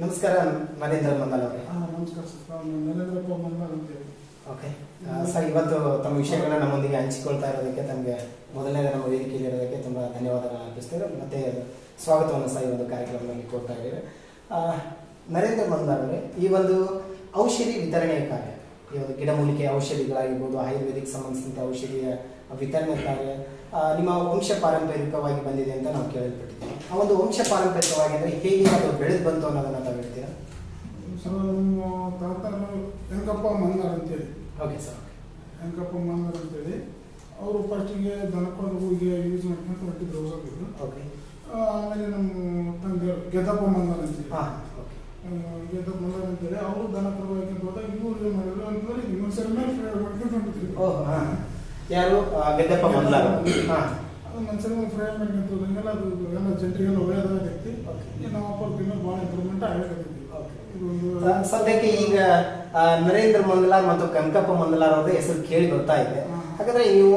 ನಮಸ್ಕಾರ ನರೇಂದ್ರ ಮಂಗಲ್ ಅವರೇ. ನಮಸ್ಕಾರ ಸರ್. ನಾನು ನರೇಂದ್ರಪ್ಪ ಮಂಗಲ್ ಅಂತೇಳಿ ಓಕೆ. ಸರ್ ಇವತ್ತು ತಮ್ಮ ವಿಷಯಗಳನ್ನ ನಮ್ಮೊಂದಿಗೆ ಹಂಚಿಕೊಳ್ತಾ ಇರೋದಕ್ಕೆ ತಮಗೆ ಮೊದಲನೇ ನಮ್ಮ ವೇದಿಕೆಯಲ್ಲಿ ಇರೋದಕ್ಕೆ ತುಂಬ ಧನ್ಯವಾದಗಳನ್ನು ಅರ್ಪಿಸ್ತೇವೆ ಮತ್ತೆ ಸ್ವಾಗತವನ್ನು ಸಹ ಈ ಒಂದು ಕಾರ್ಯಕ್ರಮದಲ್ಲಿ ಕೊಡ್ತಾ ಇದ್ದೇವೆ. ನರೇಂದ್ರ ಮಂಗಲ್ ಅವರೇ ಈ ಒಂದು ಔಷಧಿ ವಿತರಣೆಯ ಕಾರ್ಯ ಈ ಒಂದು ಗಿಡಮೂಲಿಕೆ ಔಷಧಿಗಳಾಗಿರ್ಬೋದು ಆಯುರ್ವೇದಿಕ್ ಸಂಬಂಧಿಸಿದಂಥ ಔಷಧಿಯ ವಿತರಣೆ ಕಾರ್ಯ ನಿಮ್ಮ ವಂಶ ಪಾರಂಪರಿಕವಾಗಿ ಬಂದಿದೆ ಅಂತ ನಾವು ಕೇಳಲ್ಪಟ್ಟಿದ್ದೀವಿ. ಆ ಒಂದು ವಂಶ ಪಾರಂಪರಿಕವಾಗಿ ಅಂದರೆ ಹೇಗೆ ಅದು ಬೆಳೆದು ಬಂತು ಅನ್ನೋದನ್ನ ತಾವು ಹೇಳ್ತೀರಾ? ಸರ್ ನಮ್ಮ ತಾತನ ಹೆಂಗಪ್ಪ ಮನ್ನಾರ್ ಅಂತೇಳಿ. ಓಕೆ ಸರ್ ಹೆಂಗಪ್ಪ ಮನ್ನಾರ್ ಅಂತೇಳಿ. ಅವರು ಫಸ್ಟಿಗೆ ದನಕೊಂಡು ಹೋಗಿ ಯೂಸ್ ಮಾಡ್ಕೊಂಡು ಹೊಟ್ಟಿದ್ರು ಹೋಗಿದ್ರು ಓಕೆ. ಆಮೇಲೆ ನಮ್ಮ ತಂದೆ ಗೆದ್ದಪ್ಪ ಮನ್ನಾರ್ ಅಂತೇಳಿ. ಹಾಂ ಓಕೆ. ಆ, ಗೆದ್ದಪ್ಪ ಮನ್ನಾರ್ ಅಂತೇಳಿ ಅವರು ದನ ಕರುವಾಯ್ಕೊಂಡು ಹೋದಾಗ ಇವ್ರು ಏನು ಮಾಡಿದ್ರು ಅಂತಂದ್ರೆ ಮನುಷ್ಯರ ಮೇಲೆ ಫ್ರೈ ಮಾಡ್ಕೊಂಡು ಹೊಂಟಿದ್ರು ಓಹ್ ಹಾಂ. ಯಾರು? ಗೆದ್ದಪ್ಪ ಮೊದಲಾರ. ಹಾಂ. ಅದು ಮನುಷ್ಯರ ಮೇಲೆ ಫ್ರೈ ಮಾಡ್ಕೊಂಡು ಹೋದಂಗೆಲ್ಲ ಅದು ಎಲ್ಲ ಜನರಿಗೆಲ್ಲ ಅಪ್ಪ ಭಾಳ ಇಂಪ್ರೂವ್ಮೆಂಟ್ ಸದ್ಯಕ್ಕೆ ಈಗ ನರೇಂದ್ರ ಮಂದಲಾರ್ ಮತ್ತು ಕನಕಪ್ಪ ಮಂದಲಾರ್ ಅವರ ಹೆಸರು ಕೇಳಿ ಬರ್ತಾ ಇದೆ. ಹಾಗಾದ್ರೆ ನೀವು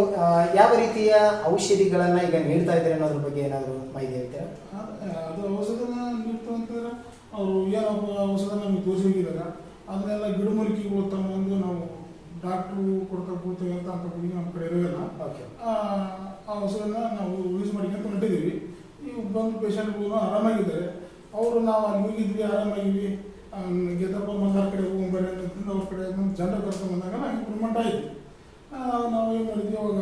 ಯಾವ ರೀತಿಯ ಔಷಧಿಗಳನ್ನ ಈಗ ನೀಡ್ತಾ ಇದ್ದೀರಿ ಅನ್ನೋದ್ರ ಬಗ್ಗೆ ಏನಾದರೂ ಮಾಹಿತಿ ಹೇಳ್ತೀರಾ? ಅದು ಔಷಧನ ಅವರು ಏನಪ್ಪ ಔಷಧ ನಮಗೆ ಹೋಗಿದಾರ ಅದನ್ನೆಲ್ಲ ಗಿಡಮೂಲಿಕೆಗಳು ತಗೊಂಡು ನಾವು ಡಾಕ್ಟ್ರು ಕೊಡ್ತಾ ಕೂತು ಅಂತ ಅಂತ ಬಗ್ಗೆ ನಮ್ಮ ಕಡೆ ಇರೋದಿಲ್ಲ. ಆ ಔಷಧನ ನಾವು ಯೂಸ್ ಮಾಡ್ಕೊಂತ ಹೊಂಟಿದ್ದೀವಿ. ಈಗ ಬಂದು ಪೇಷಂಟ್ಗಳು ಆರಾಮಾಗಿದ್ದಾರೆ. ಅವರು ನಾವು ಅಲ್ಲಿ ಹೋಗಿದ್ವಿ ಆರಾಮಾಗಿದ್ವಿ. ಗೆದ್ದಪ್ಪ ಮಂದಾರ ಕಡೆ ಹೋಗ್ಬರ್ರಿ ಅಂತ ಅವ್ರ ಕಡೆ ನಮ್ಮ ಜನರ ಕರ್ಕೊಂಡು ಬಂದಾಗ ಇಂಪ್ರೂವ್ಮೆಂಟ್ ಆಯಿತು. ನಾವು ಏನು ಮಾಡಿದ್ವಿ ಅವಾಗ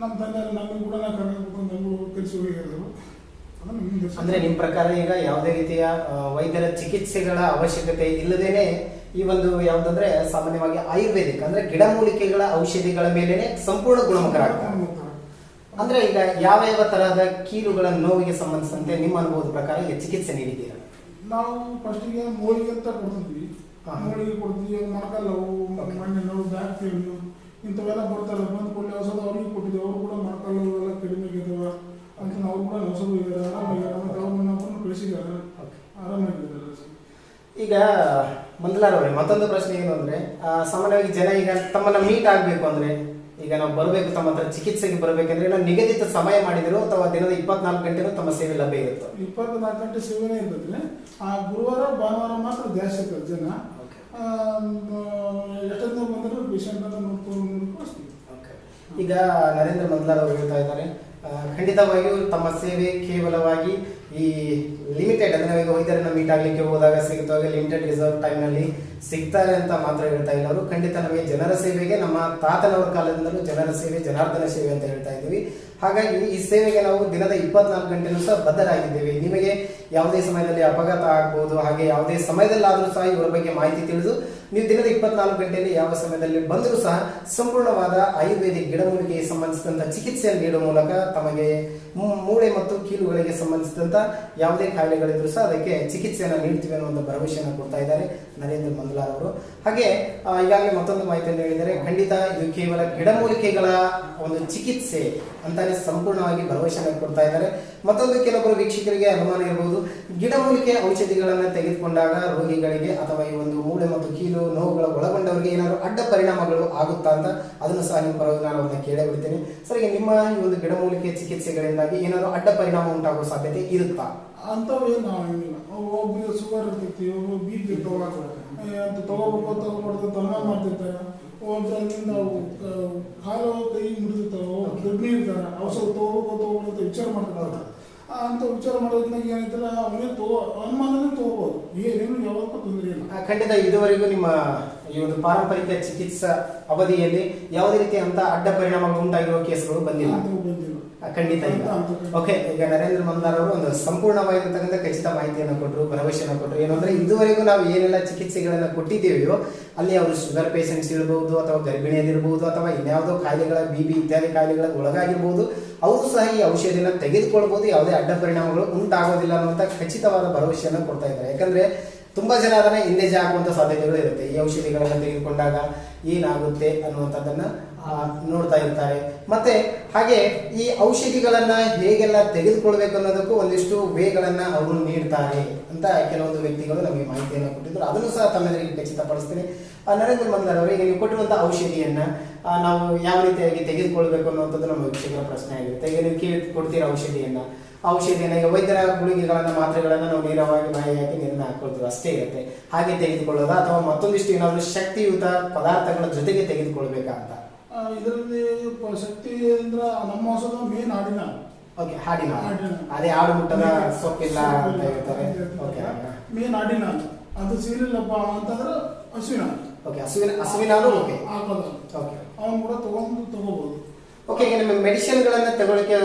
ನಮ್ಮ ತಂದೆ ನಮಗೆ ಕೂಡ ಕರ್ಕೊಂಡು ಬೆಂಗಳೂರು ಕೆಲಸ ಹೋಗಿದ್ರು ಅದನ್ನು ನಿಮ್ಗೆ ಅಂದ್ರೆ ನಿಮ್ ಪ್ರಕಾರ ಈಗ ಯಾವುದೇ ರೀತಿಯ ವೈದ್ಯರ ಚಿಕಿತ್ಸೆಗಳ ಅವಶ್ಯಕತೆ ಇಲ್ಲದೇನೆ ಈ ಒಂದು ಯಾವ್ದಂದ್ರೆ ಸಾಮಾನ್ಯವಾಗಿ ಆಯುರ್ವೇದಿಕ್ ಅಂದ್ರೆ ಗಿಡಮೂಲಿಕೆಗಳ ಔಷಧಿಗಳ ಮೇಲೆನೆ ಸಂಪೂರ್ಣ ಗುಣಮುಖರಾಗ್ತಾರೆ. ಅಂದ್ರೆ ಈಗ ಯಾವ ಯಾವ ತರಹದ ಕೀಲುಗಳ ನೋವಿಗೆ ಸಂಬಂಧಿಸಿದಂತೆ ನಿಮ್ಮ ಅನುಭವದ ಪ್ರಕಾರ ಈಗ ಚಿಕಿತ್ಸೆ ನೀಡಿದ್ದೀರಾ? ನಾವು ಫಸ್ಟಿಗೆ ಮೂಲಿಗೆ ಅಂತ ಕೊಡ್ತಿದ್ವಿ. ಮೂಲಿಗೆ ಕೊಡ್ತೀವಿ ಮೊಣಕಾಲು ನೋವು Okay. ಮಣ್ಣೆ ನೋವು ಬ್ಯಾಕ್ ಪೇನ್ ಇಂಥವೆಲ್ಲ ಬರ್ತಾರೆ ಬಂದು ಕೊಡ್ಲಿ ಔಷಧ ಅವ್ರಿಗೆ ಅವರು ಕೂಡ ಮೊಣಕಾಲು ನೋವು ಎಲ್ಲ ಕಡಿಮೆ ಆಗಿದ್ದಾವೆ ಅಂತ ಅವ್ರು ಕೂಡ ಔಷಧ ಇದ್ದಾರೆ ಆರಾಮಾಗಿದ್ದಾರೆ ಮತ್ತೆ ಅವ್ರ ಮನೆಯವ್ರನ್ನ ಕಳಿಸಿದ್ದಾರೆ Okay. ಆರಾಮಾಗಿದ್ದಾರೆ ಈಗ ಮಂದಲಾರ್ ಮತ್ತೊಂದು ಪ್ರಶ್ನೆ ಏನು ಅಂದ್ರೆ ಸಾಮಾನ್ಯವಾಗಿ ಜನ ಈಗ ತಮ್ಮನ್ನ ಮೀಟ್ ಆಗ್ಬೇಕು ಅಂದ್ರೆ ಈಗ ನಾವು ಬರಬೇಕು ತಮ್ಮ ಹತ್ರ ಚಿಕಿತ್ಸೆಗೆ ಬರಬೇಕಂದ್ರೆ ನಾವು ನಿಗದಿತ ಸಮಯ ಮಾಡಿದ್ರು ಅಥವಾ ದಿನದ ಇಪ್ಪತ್ನಾಲ್ಕು ಗಂಟೆನು ತಮ್ಮ ಸೇವೆ ಲಭ್ಯ ಇರುತ್ತೆ? ಇಪ್ಪತ್ನಾಲ್ಕು ಗಂಟೆ ಸೇವೆನೇ ಇರ್ತದೆ ಆ ಗುರುವಾರ ಭಾನುವಾರ ಮಾತ್ರ ಜಾಸ್ತಿ ಇರ್ತದೆ ಜನ. ಎಷ್ಟೊಂದು ಬಂದರೂ ಪೇಷಂಟ್ ಅಂತ ನೋಡ್ಕೊಂಡು ನೋಡ್ಕೊಂಡು ಈಗ ನರೇಂದ್ರ ಮಂದಲಾರ್ ಅವರು ಹೇಳ್ತಾ ಇದ್ದಾರೆ ಖಂಡಿತವಾಗಿಯೂ ತಮ್ಮ ಸೇವೆ ಕೇವಲವಾಗಿ ಈ ಲಿಮಿಟೆಡ್ ಅಂದ್ರೆ ಈಗ ವೈದ್ಯರನ್ನ ಮೀಟ್ ಆಗ್ಲಿಕ್ಕೆ ಹೋದಾಗ ಸಿಗ್ತವೆ ಲಿಮಿಟೆಡ್ ರಿಸರ್ವ್ ಟೈಮ್ನಲ್ಲಿ ಸಿಗ್ತಾರೆ ಅಂತ ಮಾತ್ರ ಹೇಳ್ತಾ ಇಲ್ಲ ಅವರು. ಖಂಡಿತ ನಮಗೆ ಜನರ ಸೇವೆಗೆ, ನಮ್ಮ ತಾತನವರ ಕಾಲದಿಂದಲೂ ಜನರ ಸೇವೆ, ಜನಾರ್ದನ ಸೇವೆ ಅಂತ ಹೇಳ್ತಾ ಇದ್ದೀವಿ. ಹಾಗಾಗಿ ಈ ಸೇವೆಗೆ ನಾವು ದಿನದ ಇಪ್ಪತ್ನಾಲ್ಕು ಗಂಟೆನೂ ಸಹ ಬದ್ಧರಾಗಿದ್ದೇವೆ. ನಿಮಗೆ ಯಾವುದೇ ಸಮಯದಲ್ಲಿ ಅಪಘಾತ ಆಗ್ಬೋದು, ಹಾಗೆ ಯಾವುದೇ ಸಮಯದಲ್ಲಾದರೂ ಸಹ ಇವರ ಬಗ್ಗೆ ಮಾಹಿತಿ ತಿಳಿದು ನೀವು ದಿನದ ಇಪ್ಪತ್ನಾಲ್ಕು ಗಂಟೆಯಲ್ಲಿ ಯಾವ ಸಮಯದಲ್ಲಿ ಬಂದರೂ ಸಹ ಸಂಪೂರ್ಣವಾದ ಆಯುರ್ವೇದಿಕ್ ಗಿಡಮೂಲಿಕೆಗೆ ಸಂಬಂಧಿಸಿದಂಥ ಚಿಕಿತ್ಸೆಯನ್ನು ನೀಡುವ ಮೂಲಕ ತಮಗೆ ಮೂಳೆ ಮತ್ತು ಕೀಲುಗಳಿಗೆ ಸಂಬಂಧಿಸಿದಂಥ ಯಾವುದೇ ಕಾಯಿಲೆಗಳಿದ್ರು ಸಹ ಅದಕ್ಕೆ ಚಿಕಿತ್ಸೆಯನ್ನು ನೀಡ್ತೀವಿ ಅನ್ನೋ ಒಂದು ಭರವಸೆಯನ್ನು ಕೊಡ್ತಾ ಇದ್ದಾರೆ ನರೇಂದ್ರ ಮಂದಲಾರ್ ಅವರು. ಹಾಗೆ ಈಗಾಗಲೇ ಮತ್ತೊಂದು ಮಾಹಿತಿಯನ್ನು ಹೇಳಿದರೆ ಖಂಡಿತ ಇದು ಕೇವಲ ಗಿಡಮೂಲಿಕೆಗಳ ಒಂದು ಚಿಕಿತ್ಸೆ ಅಂತಾನೆ ಸಂಪೂರ್ಣವಾಗಿ ಭರವಸೆಯನ್ನು ಕೊಡ್ತಾ ಇದ್ದಾರೆ. ಮತ್ತೊಂದು ಕೆಲವೊಬ್ಬರು ವೀಕ್ಷಕರಿಗೆ ಅನುಮಾನ ಇರಬಹುದು. ಗಿಡಮೂಲಿಕೆ ಔಷಧಿಗಳನ್ನು ತೆಗೆದುಕೊಂಡಾಗ ರೋಗಿಗಳಿಗೆ ಅಥವಾ ಈ ಒಂದು ಮೂಳೆ ಮತ್ತು ಕೀಲು ನೋವುಗಳ ಒಳಗೊಂಡವರಿಗೆ ಏನಾದ್ರು ಅಡ್ಡ ಪರಿಣಾಮಗಳು ಆಗುತ್ತಾ ಅಂತ ಅದನ್ನು ಸಹ ನಿಮ್ಮ ನಾನು ಕೇಳೇ ಬಿಡ್ತೇನೆ ಸರ್ ನಿಮ್ಮ ಈ ಒಂದು ಗಿಡಮೂಲಿಕೆ ಚಿಕಿತ್ಸೆಗಳಿಂದಾಗಿ ಏನಾದರೂ ಅಡ್ಡ ಪರಿಣಾಮ ಉಂಟಾಗುವ ಸಾಧ್ಯತೆ ಇರುತ್ತಾ? ಅಂಥವು ಏನು ಏನಿಲ್ಲ ಒಬ್ರಿಗೆ ಶುಗರ್ ಇರ್ತೈತಿ, ಒಬ್ರು ಬಿ ಪಿ ಮಾಡ್ತಿರ್ತಾರೆ. ಕಾಲು, ಕೈ ಮುರಿದಿರ್ತಾವೆ ಗರ್ಭಿಣಿ ಇರ್ತಾರೆ ತಗೋಬೇಕು ವಿಚಾರ ಮಾಡ್ತಾರೆ ಅಂತ ವಿಚಾರ ಮಾಡೋದ್ರಿಂದ ಏನಿದ್ರೆ ಅವನೇ ತಗೋ ಅನುಮಾನನೇ ತಗೋಬೋದು. ಏನೇನು ಯಾವತ್ತೂ ತೊಂದರೆ ಇಲ್ಲ. ಖಂಡಿತ ಇದುವರೆಗೂ ನಿಮ್ಮ ಈ ಒಂದು ಪಾರಂಪರಿಕ ಚಿಕಿತ್ಸಾ ಅವಧಿಯಲ್ಲಿ ಯಾವುದೇ ರೀತಿಯಂತ ಅಡ್ಡ ಪರಿಣಾಮಗಳು ಉಂಟಾಗಿರುವ ಕೇಸ್ಗಳು ಬಂದಿಲ್ಲ. ಖಂಡಿತ ಇಲ್ಲ. ಓಕೆ ಈಗ ನರೇಂದ್ರ ಮಂದಾರ್ ಅವರು ಒಂದು ಸಂಪೂರ್ಣವಾಗಿರ್ತಕ್ಕಂಥ ಖಚಿತ ಮಾಹಿತಿಯನ್ನು ಕೊಟ್ಟರು ಭರವಸೆಯನ್ನು ಕೊಟ್ಟರು ಏನಂದ್ರೆ ಇದುವರೆಗೂ ನಾವು ಏನೆಲ್ಲ ಚಿಕಿತ್ಸೆಗಳನ್ನ ಕೊಟ್ಟಿದ್ದೇವೆಯೋ, ಅಲ್ಲಿ ಅವರು ಶುಗರ್ ಪೇಷಂಟ್ಸ್ ಇರಬಹುದು ಅಥವಾ ಗರ್ಭಿಣಿಯಲ್ಲಿರ್ಬೋದು ಅಥವಾ ಇನ್ಯಾವುದೋ ಕಾಯಿಲೆಗಳ ಬಿ ಬಿ ಇತ್ಯಾದಿ ಕಾಯಿಲೆಗಳ ಒಳಗಾಗಿರ್ಬೋದು, ಅವರು ಸಹ ಈ ಔಷಧಿಯನ್ನು ತೆಗೆದುಕೊಳ್ಬಹುದು ಯಾವುದೇ ಅಡ್ಡ ಪರಿಣಾಮಗಳು ಉಂಟಾಗೋದಿಲ್ಲ ಅನ್ನುವಂಥ ಖಚಿತವಾದ ಭರವಸೆಯನ್ನು ಕೊಡ್ತಾ ಇದ್ದಾರೆ. ಯಾಕಂದ್ರೆ ತುಂಬಾ ಜನ ಅದನ್ನ ಹಿಂದೆ ಹಾಕುವಂತ ಸಾಧ್ಯತೆಗಳು ಇರುತ್ತೆ. ಈ ಔಷಧಿಗಳನ್ನು ತೆಗೆದುಕೊಂಡಾಗ ಏನಾಗುತ್ತೆ ಅನ್ನುವಂಥದ್ದನ್ನ ನೋಡ್ತಾ ಇರ್ತಾರೆ. ಮತ್ತೆ ಹಾಗೆ ಈ ಔಷಧಿಗಳನ್ನ ಹೇಗೆಲ್ಲ ತೆಗೆದುಕೊಳ್ಬೇಕು ಅನ್ನೋದಕ್ಕೂ ಒಂದಿಷ್ಟು ವೇಗಳನ್ನ ಅವರು ನೀಡ್ತಾರೆ ಅಂತ ಕೆಲವೊಂದು ವ್ಯಕ್ತಿಗಳು ನಮಗೆ ಮಾಹಿತಿಯನ್ನು ಕೊಟ್ಟಿದ್ರು. ಅದನ್ನು ಸಹ ತಮ್ಮೆಲ್ಲರಿಗೆ ಖಚಿತಪಡಿಸ್ತೀನಿ. ನರೇಂದ್ರ ಮಂದರ್ ಅವರಿಗೆ ನೀವು ಕೊಟ್ಟಿರುವಂತಹ ಔಷಧಿಯನ್ನ ನಾವು ಯಾವ ರೀತಿಯಾಗಿ ತೆಗೆದುಕೊಳ್ಬೇಕು ಅನ್ನುವಂಥದ್ದು ನಮ್ಮ ವೀಕ್ಷಕರ ಪ್ರಶ್ನೆ ಆಗಿರುತ್ತೆ. ಈಗ ನೀವು ಕೇಳಿ, ಕೊಡ್ತೀರಾ ಔಷಧಿಯನ್ನ? ಔಷಧಿಯನ್ನು ಈಗ ವೈದ್ಯರ ಗುಳಿಗೆಗಳನ್ನ, ಮಾತ್ರೆಗಳನ್ನ ನಾವು ನೇರವಾಗಿ ಬಾಯಿ ಹಾಕಿ ನೀರನ್ನ ಹಾಕೊಳ್ತೀವಿ. ಅಷ್ಟೇ ಇರುತ್ತೆ. ಹಾಗೆ ತೆಗೆದುಕೊಳ್ಳೋದಾ ಅಥವಾ ಮತ್ತೊಂದಿಷ್ಟು ಏನಾದರೂ ಶಕ್ತಿಯುತ ಪದಾರ್ಥಗಳ ಜೊತೆಗೆ ತೆಗೆದುಕೊಳ್ಬೇಕಾ ಅಂತ? ಇದರಲ್ಲಿ ಶಕ್ತಿ ಅಂದ್ರೆ ನಮ್ಮ ಹೊಸದ ಮೇನ್ ಹಾಡಿನ. ಓಕೆ ಹಾಡಿನ. ಅದೇ ಹಾಡು ಮುಟ್ಟದ ಸೊಪ್ಪಿಲ್ಲ ಅಂತ ಹೇಳ್ತಾರೆ. ಓಕೆ ಮೇನ್ ಹಾಡಿನ. ಅದು ಸಿಗಲಿಲ್ಲಪ್ಪ ಅಂತಂದ್ರೆ ಹಸುವಿನ ಓಕೆ ಹಸುವಿನ ಹಸುವಿನ ಓಕೆ ಹಾಕೋದು. ಓಕೆ ಅವನು ಕೂಡ ತಗೊಂಡು ತಗೋಬಹುದು ಓಕೆ ಈಗ ನಿಮ್ಮ ಮೆಡಿಸಿನ್ಗಳನ್ನ ತಗೊಳ್ಳಿಕ್ಕೆ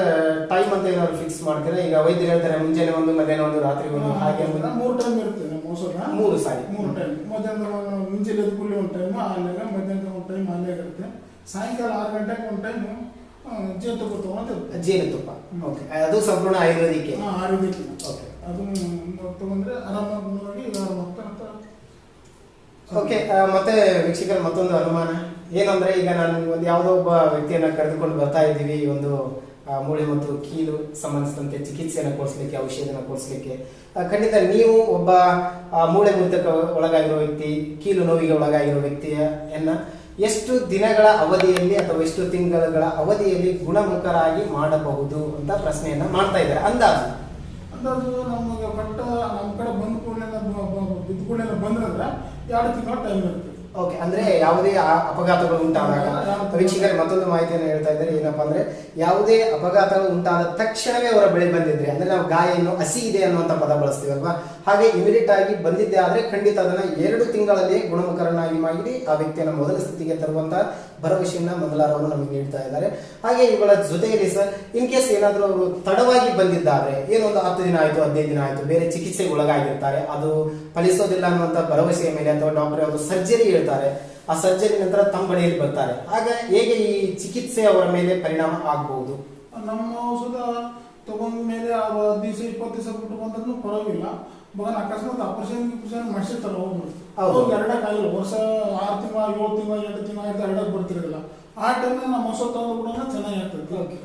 ಟೈಮ್ ಅಂತ ಏನಾದ್ರು ಫಿಕ್ಸ್ ಮಾಡ್ತೀರಾ? ಈಗ ವೈದ್ಯರು ಹೇಳ್ತಾರೆ ಮುಂಜಾನೆ ಒಂದು ಮಧ್ಯಾಹ್ನ ಒಂದು ರಾತ್ರಿ ಒಂದು ಹಾಗೆ ಒಂದು. ಮೂರು ಟೈಮ್ ಇರುತ್ತೆ ನಮ್ಮ ಹೊಸದ ಮೂರು ಸಾರಿ. ಮೂರು ಟೈಮ್ ಮಧ್ಯಾಹ್ನ ಮುಂಜಾನೆ ಕೂಲಿ ಒಂದು ಟೈಮ್ ಆಮೇಲೆ ಮಧ್ಯಾಹ್ನ ಒಂದು ಟೈಮ್ ಅಲ್ಲೇ ಇರುತ್ತೆ. ಸಾಯಂಕಾಲ ಆರು ಗಂಟೆಗೆ ಒಂದು ಟೈಮ್ ಜೇನುತುಪ್ಪ ತಗೊಂಡು ಜೇನುತುಪ್ಪ. ಓಕೆ ಅದು ಸಂಪೂರ್ಣ ಆಯುರ್ವೇದಿಕ್ಕೆ ಆರೋಗ್ಯಕ್ಕೆ ಓಕೆ ಅದು ತಗೊಂಡ್ರೆ ಆರಾಮಾಗಿ ನೋಡಿ ಅಂತ ಓಕೆ ಮತ್ತೆ ವೀಕ್ಷಕರ ಮತ್ತೊಂದು ಅನುಮಾನ. ಏನಂದ್ರೆ ಈಗ ನಾನು ಒಂದು ಯಾವುದೋ ಒಬ್ಬ ವ್ಯಕ್ತಿಯನ್ನ ಕರೆದುಕೊಂಡು ಬರ್ತಾ ಇದ್ದೀವಿ. ಈ ಒಂದು ಮೂಳೆ ಮತ್ತು ಕೀಲು ಸಂಬಂಧಿಸಿದಂತೆ ಚಿಕಿತ್ಸೆಯನ್ನು ಕೊಡಿಸ್ಲಿಕ್ಕೆ ಔಷಧಿಯನ್ನು ಕೊಡಿಸ್ಲಿಕ್ಕೆ. ಖಂಡಿತ ನೀವು ಒಬ್ಬ ಮೂಳೆ ಮುರಿತಕ್ಕೆ ಒಳಗಾಗಿರೋ ವ್ಯಕ್ತಿ ಕೀಲು ನೋವಿಗೆ ಒಳಗಾಗಿರೋ ವ್ಯಕ್ತಿಯನ್ನ ಎಷ್ಟು ದಿನಗಳ ಅವಧಿಯಲ್ಲಿ ಅಥವಾ ಎಷ್ಟು ತಿಂಗಳುಗಳ ಅವಧಿಯಲ್ಲಿ ಗುಣಮುಖರಾಗಿ ಮಾಡಬಹುದು ಅಂತ ಪ್ರಶ್ನೆಯನ್ನ ಮಾಡ್ತಾ ಇದ್ದಾರೆ. ಅಂದಾಜು. ಅಂದಾಜು ನಮಗೆ ಪಟ್ಟ ನಮ್ಮ ಕಡೆ ಬಂದ ಕೂಡಲೇ ಬಿದ್ದ ಕೂಡಲೇ ಬಂದ್ರಂದ್ರೆ ಎರಡು ತಿಂಗಳ ಟೈಮ್ ಇರುತ್ತೆ. ಓಕೆ ಅಂದ್ರೆ ಯಾವುದೇ ಅಪಘಾತಗಳು ಉಂಟಾದಾಗ ವೀಕ್ಷಕರಿಗೆ ಮತ್ತೊಂದು ಮಾಹಿತಿಯನ್ನು ಹೇಳ್ತಾ ಇದ್ದಾರೆ. ಏನಪ್ಪಾ ಅಂದ್ರೆ ಯಾವುದೇ ಅಪಘಾತಗಳು ಉಂಟಾದ ತಕ್ಷಣವೇ ಅವರ ಬೆಳೆ ಬಂದಿದ್ರೆ ಅಂದ್ರೆ ನಾವು ಏನು ಹಸಿ ಇದೆ ಅನ್ನುವಂಥ ಪದ ಬಳಸ್ತೀವಲ್ವಾ ಹಾಗೆ ಇಮಿಡಿಯೇಟ್ ಆಗಿ ಬಂದಿದ್ದೆ ಆದರೆ ಖಂಡಿತ ಅದನ್ನ ಎರಡು ತಿಂಗಳಲ್ಲಿ ಗುಣಮುಖರನ್ನಾಗಿ ಮಾಡಿ ಆ ವ್ಯಕ್ತಿಯನ್ನು ಮೊದಲ ಸ್ಥಿತಿಗೆ ತರುವಂತಹ ಭರವಸೆಯನ್ನ ಮೊದಲಾರವರು ನಮಗೆ ನೀಡ್ತಾ ಇದ್ದಾರೆ. ಹಾಗೆ ಇವುಗಳ ಜೊತೆಯಲ್ಲಿ ಸರ್ ಇನ್ ಕೇಸ್ ಏನಾದರೂ ಅವರು ತಡವಾಗಿ ಬಂದಿದ್ದಾರೆ, ಏನೊಂದು ಹತ್ತು ದಿನ ಆಯ್ತು, ಹದಿನೈದು ದಿನ ಆಯ್ತು, ಬೇರೆ ಚಿಕಿತ್ಸೆಗೆ ಒಳಗಾಗಿರ್ತಾರೆ, ಅದು ಫಲಿಸೋದಿಲ್ಲ ಅನ್ನುವಂತ ಭರವಸೆಯ ಮೇಲೆ ಅಥವಾ ಡಾಕ್ಟರ್ ಅವರು ಸರ್ಜರಿ ಹೇಳ್ತಾರೆ, ಆ ಸರ್ಜರಿ ನಂತರ ತಮ್ಮ ಬಳಿಯಲ್ಲಿ ಬರ್ತಾರೆ. ಆಗ ಹೇಗೆ ಈ ಚಿಕಿತ್ಸೆ ಅವರ ಮೇಲೆ ಪರಿಣಾಮ ಆಗಬಹುದು? ನಮ್ಮ ಔಷಧ ತಗೊಂಡ ಮೇಲೆ ಅವ್ರು ಹತ್ತು ದಿವಸ ಇಪ್ಪತ್ತು ದಿವಸ ಬಿಟ್ಟು ಬಂದ್ರೂ ಪರವಾಗಿಲ್ಲ. ಮಗನ ಅಕಸ್ಮಾತ್ ಆಪರೇಷನ್ ಗಿಪರೇಷನ್ ಮಾಡಿಸಿರ್ತಾರೆ ಅವ್ರು. ಹೌದು. ಅವ್ರಿಗೆ ಎರಡಕ್ಕೆ ಆಗಿಲ್ಲ. ವರ್ಷ ಆರು ತಿಂಗಳ ಏಳು ತಿಂಗಳ ಎಂಟು ತಿಂಗಳ ಆಯ್ತು ಎರಡಕ್ಕೆ ಬರ್ತಿರಲಿಲ್ಲ ಆ ಟೈಮ್ ನಮ್ಮ ಹೊಸ ತಗೊಂಡು ಕೂಡ ಚೆನ್ನಾಗಿ ಆಗ್ತದೆ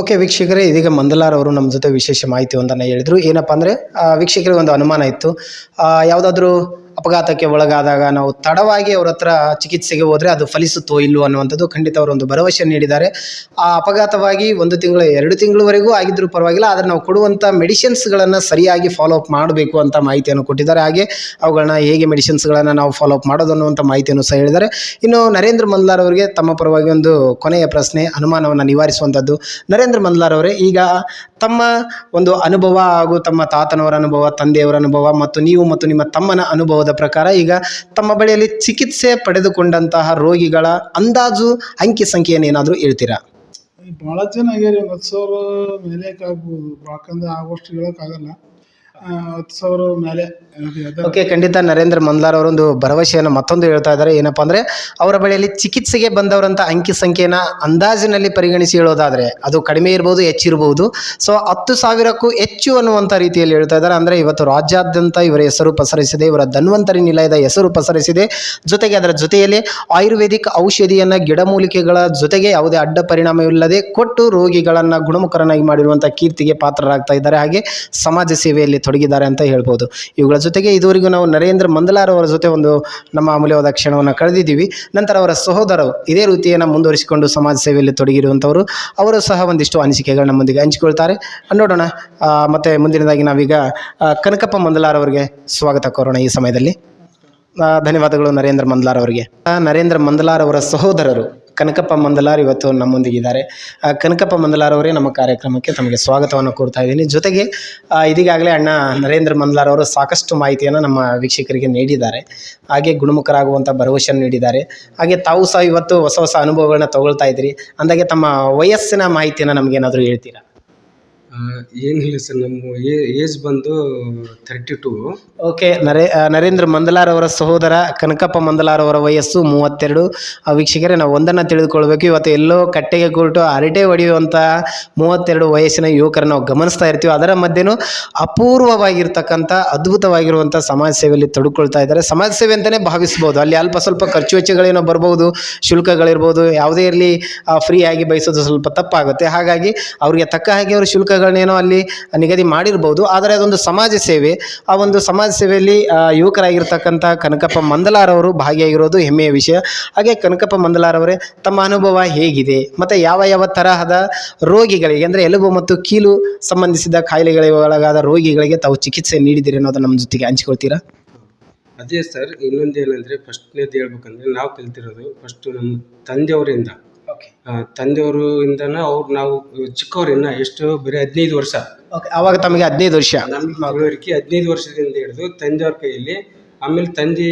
ಓಕೆ ವೀಕ್ಷಕರೇ ಇದೀಗ ಮಂದಲಾರ್ ಅವರು ನಮ್ಮ ಜೊತೆ ವಿಶೇಷ ಮಾಹಿತಿ ಒಂದನ್ನು ಹೇಳಿದರು. ಏನಪ್ಪ ಅಂದರೆ ವೀಕ್ಷಕರಿಗೆ ಒಂದು ಅನುಮಾನ ಇತ್ತು. ಯಾವುದಾದ್ರೂ ಅಪಘಾತಕ್ಕೆ ಒಳಗಾದಾಗ ನಾವು ತಡವಾಗಿ ಅವ್ರ ಹತ್ರ ಚಿಕಿತ್ಸೆಗೆ ಹೋದರೆ ಅದು ಫಲಿಸುತ್ತೋ ಇಲ್ಲೋ ಅನ್ನುವಂಥದ್ದು ಖಂಡಿತ ಅವರು ಒಂದು ಭರವಸೆ ನೀಡಿದ್ದಾರೆ. ಆ ಅಪಘಾತವಾಗಿ ಒಂದು ತಿಂಗಳು, ಎರಡು ತಿಂಗಳವರೆಗೂ ಆಗಿದ್ರೂ ಪರವಾಗಿಲ್ಲ, ಆದರೆ ನಾವು ಕೊಡುವಂಥ ಮೆಡಿಸಿನ್ಸ್ಗಳನ್ನು ಸರಿಯಾಗಿ ಫಾಲೋ ಅಪ್ ಮಾಡಬೇಕು ಅಂತ ಮಾಹಿತಿಯನ್ನು ಕೊಟ್ಟಿದ್ದಾರೆ. ಹಾಗೆ ಅವುಗಳನ್ನ ಹೇಗೆ ಮೆಡಿಸಿನ್ಸ್ಗಳನ್ನು ನಾವು ಫಾಲೋ ಅಪ್ ಮಾಡೋದು ಅನ್ನುವಂಥ ಮಾಹಿತಿಯನ್ನು ಸಹ ಹೇಳಿದ್ದಾರೆ. ಇನ್ನು ನರೇಂದ್ರ ಮಂದ್ಲಾರ್ ಅವರಿಗೆ ತಮ್ಮ ಪರವಾಗಿ ಒಂದು ಕೊನೆಯ ಪ್ರಶ್ನೆ, ಅನುಮಾನವನ್ನು ನಿವಾರಿಸುವಂಥದ್ದು. ನರೇಂದ್ರ ಮಂದ್ಲಾರ್ ಅವರೇ, ಈಗ ತಮ್ಮ ಒಂದು ಅನುಭವ ಹಾಗೂ ತಮ್ಮ ತಾತನವರ ಅನುಭವ, ತಂದೆಯವರ ಅನುಭವ ಮತ್ತು ನೀವು ಮತ್ತು ನಿಮ್ಮ ತಮ್ಮನ ಅನುಭವದ ಪ್ರಕಾರ ಈಗ ತಮ್ಮ ಬಳಿಯಲ್ಲಿ ಚಿಕಿತ್ಸೆ ಪಡೆದುಕೊಂಡಂತಹ ರೋಗಿಗಳ ಅಂದಾಜು ಅಂಕಿ ಸಂಖ್ಯೆಯನ್ನು ಏನಾದರೂ ಹೇಳ್ತೀರಾ? ಭಾಳ ಜನ ಆಗ್ಯಾರಿ ಹತ್ತು ಸಾವಿರ ಮೇಲೆ ಆಗ್ಬೋದು ಯಾಕಂದ್ರೆ ಆಗೋಷ್ಟು ಹೇಳೋಕ್ಕಾಗಲ್ಲ ಹತ್ತು ಸಾವಿರ ಮೇಲೆ. ಓಕೆ ಖಂಡಿತ ನರೇಂದ್ರ ಮಂದ್ಲಾರ್ ಅವರೊಂದು ಭರವಸೆಯನ್ನು ಮತ್ತೊಂದು ಹೇಳ್ತಾ ಇದ್ದಾರೆ. ಏನಪ್ಪಾ ಅಂದರೆ, ಅವರ ಬಳಿಯಲ್ಲಿ ಚಿಕಿತ್ಸೆಗೆ ಬಂದವರಂತ ಅಂಕಿ ಸಂಖ್ಯೆನ ಅಂದಾಜಿನಲ್ಲಿ ಪರಿಗಣಿಸಿ ಹೇಳೋದಾದರೆ, ಅದು ಕಡಿಮೆ ಇರಬಹುದು ಹೆಚ್ಚಿರಬಹುದು ಸೊ ಹತ್ತು ಸಾವಿರಕ್ಕೂ ಹೆಚ್ಚು ಅನ್ನುವಂಥ ರೀತಿಯಲ್ಲಿ ಹೇಳ್ತಾ ಇದ್ದಾರೆ. ಅಂದ್ರೆ, ಇವತ್ತು ರಾಜ್ಯಾದ್ಯಂತ ಇವರ ಹೆಸರು ಪಸರಿಸಿದೆ, ಇವರ ಧನ್ವಂತರಿ ನಿಲಯದ ಹೆಸರು ಪಸರಿಸಿದೆ. ಜೊತೆಗೆ ಅದರ ಜೊತೆಯಲ್ಲಿ ಆಯುರ್ವೇದಿಕ್ ಔಷಧಿಯನ್ನ ಗಿಡಮೂಲಿಕೆಗಳ ಜೊತೆಗೆ ಯಾವುದೇ ಅಡ್ಡ ಪರಿಣಾಮವಿಲ್ಲದೆ ಕೊಟ್ಟು ರೋಗಿಗಳನ್ನು ಗುಣಮುಖರನ್ನಾಗಿ ಮಾಡಿರುವಂಥ ಕೀರ್ತಿಗೆ ಪಾತ್ರರಾಗ್ತಾ ಇದ್ದಾರೆ. ಹಾಗೆ ಸಮಾಜ ಸೇವೆಯಲ್ಲಿ ತೊಡಗಿದ್ದಾರೆ ಅಂತ ಹೇಳ್ಬೋದು. ಇವುಗಳ ಜೊತೆಗೆ ಇದುವರೆಗೂ ನಾವು ನರೇಂದ್ರ ಮಂದಲಾರ್ ಅವರ ಜೊತೆ ಒಂದು ನಮ್ಮ ಅಮೂಲ್ಯವಾದ ಕ್ಷಣವನ್ನು ಕಳೆದಿದ್ದೀವಿ. ನಂತರ ಅವರ ಸಹೋದರರು ಇದೇ ರೀತಿಯನ್ನು ಮುಂದುವರಿಸಿಕೊಂಡು ಸಮಾಜ ಸೇವೆಯಲ್ಲಿ ತೊಡಗಿರುವಂಥವರು, ಅವರು ಸಹ ಒಂದಿಷ್ಟು ಅನಿಸಿಕೆಗಳು ನಮ್ಮೊಂದಿಗೆ ಹಂಚಿಕೊಳ್ತಾರೆ. ನೋಡೋಣ ಮತ್ತು ಮುಂದಿನದಾಗಿ ನಾವೀಗ ಕನಕಪ್ಪ ಮಂದಲಾರ್ ಅವರಿಗೆ ಸ್ವಾಗತ ಕೋರೋಣ ಈ ಸಮಯದಲ್ಲಿ. ಧನ್ಯವಾದಗಳು ನರೇಂದ್ರ ಮಂದಲಾರ್ ಅವರಿಗೆ. ನರೇಂದ್ರ ಮಂದಲಾರ್ ಅವರ ಸಹೋದರರು. ಕನಕಪ್ಪ ಮಂದಲಾರ್ ಇವತ್ತು ನಮ್ಮೊಂದಿಗಿದ್ದಾರೆ. ಆ, ಕನಕಪ್ಪ ಮಂದಲಾರ್ ಅವರೇ ನಮ್ಮ ಕಾರ್ಯಕ್ರಮಕ್ಕೆ ತಮಗೆ ಸ್ವಾಗತವನ್ನು ಕೋರ್ತಾ ಇದ್ದೀನಿ. ಜೊತೆಗೆ ಇದೀಗಾಗಲೇ ಅಣ್ಣ ನರೇಂದ್ರ ಮಂದಲಾರ್ ಅವರು ಸಾಕಷ್ಟು ಮಾಹಿತಿಯನ್ನು ನಮ್ಮ ವೀಕ್ಷಕರಿಗೆ ನೀಡಿದ್ದಾರೆ. ಹಾಗೆ ಗುಣಮುಖರಾಗುವಂಥ ಭರವಸೆಯನ್ನು ನೀಡಿದ್ದಾರೆ. ಹಾಗೆ ತಾವು ಸಹ ಇವತ್ತು ಹೊಸ ಹೊಸ ಅನುಭವಗಳನ್ನ ತಗೊಳ್ತಾ ಇದ್ದೀರಿ. ಅಂದಾಗೆ ತಮ್ಮ ವಯಸ್ಸಿನ ಮಾಹಿತಿಯನ್ನು ನಮಗೇನಾದರೂ ಹೇಳ್ತೀರಾ? ಆ, ಹೇಳಿ ಸರ್ ನಮ್ಮ ಏಜ್ ಬಂದು ಥರ್ಟಿ ಟು ಓಕೆ ನರೇ ನರೇಂದ್ರ ಮಂದಲಾರ್ ಅವರ ಸಹೋದರ ಕನಕಪ್ಪ ಮಂದಲಾರ್ ಅವರ ವಯಸ್ಸು ಮೂವತ್ತೆರಡು. ಆ ವೀಕ್ಷಕರೇ ನಾವು ಒಂದನ್ನು ತಿಳಿದುಕೊಳ್ಬೇಕು. ಇವತ್ತು ಎಲ್ಲೋ ಕಟ್ಟೆಗೆ ಕೂಟು ಹರಟೆ ಹೊಡೆಯುವಂಥ ಮೂವತ್ತೆರಡು ವಯಸ್ಸಿನ ಯುವಕರನ್ನು ನಾವು ಗಮನಿಸ್ತಾ ಇರ್ತೀವಿ. ಅದರ ಮಧ್ಯೆನೂ ಅಪೂರ್ವವಾಗಿರ್ತಕ್ಕಂಥ ಅದ್ಭುತವಾಗಿರುವಂಥ ಸಮಾಜ ಸೇವೆಯಲ್ಲಿ ತೊಡಕೊಳ್ತಾ ಇದ್ದಾರೆ. ಸಮಾಜ ಸೇವೆ ಅಂತಲೇ ಭಾವಿಸ್ಬೋದು. ಅಲ್ಲಿ ಅಲ್ಪ ಸ್ವಲ್ಪ ಖರ್ಚು ವೆಚ್ಚಗಳೇನೋ ಬರ್ಬೋದು ಶುಲ್ಕಗಳಿರ್ಬೋದು. ಯಾವುದೇ ಇರಲಿ ಫ್ರೀ ಆಗಿ ಬಯಸೋದು ಸ್ವಲ್ಪ ತಪ್ಪಾಗುತ್ತೆ. ಹಾಗಾಗಿ ಅವರಿಗೆ ತಕ್ಕ ಹಾಗೆ ಅವರು ಶುಲ್ಕಗಳು ದಿನಗಳನ್ನೇನೋ ಅಲ್ಲಿ ನಿಗದಿ ಮಾಡಿರ್ಬೋದು. ಆದರೆ ಅದೊಂದು ಸಮಾಜ ಸೇವೆ. ಆ ಒಂದು ಸಮಾಜ ಸೇವೆಯಲ್ಲಿ ಯುವಕರಾಗಿರ್ತಕ್ಕಂಥ ಕನಕಪ್ಪ ಮಂದಲಾರವರು ಭಾಗಿಯಾಗಿರೋದು ಹೆಮ್ಮೆಯ ವಿಷಯ. ಹಾಗೆ ಕನಕಪ್ಪ ಮಂದಲಾರವರೇ, ತಮ್ಮ ಅನುಭವ ಹೇಗಿದೆ? ಮತ್ತು ಯಾವ ಯಾವ ತರಹದ ರೋಗಿಗಳಿಗೆ, ಅಂದರೆ ಎಲುಬು ಮತ್ತು ಕೀಲು ಸಂಬಂಧಿಸಿದ ಕಾಯಿಲೆಗಳಿಗೆ ಒಳಗಾದ ರೋಗಿಗಳಿಗೆ ತಾವು ಚಿಕಿತ್ಸೆ ನೀಡಿದ್ದೀರಿ ಅನ್ನೋದು ನಮ್ಮ ಜೊತೆಗೆ ಹಂಚಿಕೊಳ್ತೀರಾ? ಅದೇ ಸರ್ ಇನ್ನೊಂದು ಏನಂದರೆ ಫಸ್ಟ್ನೇದು ಹೇಳ್ಬೇಕಂದ್ರೆ ನಾವು ಕಲ್ತಿರೋದು, ಫಸ್ಟು ನಮ್ಮ ತಂದೆಯವರಿಂದ. ಓಕೆ ತಂದೆಯವರು ಇಂದನ ಅವ್ರು ನಾವು ಚಿಕ್ಕವರಿನ್ನ ಎಷ್ಟು ಬರೀ ಹದಿನೈದು ವರ್ಷ. ಓಕೆ ಆವಾಗ ತಮಗೆ ಹದಿನೈದು ವರ್ಷ. ಮಗಳಿಗೆ ಹದಿನೈದು ವರ್ಷದಿಂದ ಹಿಡಿದು ತಂದೆಯವ್ರ ಕೈಯಲ್ಲಿ ಆಮೇಲೆ ತಂದೆ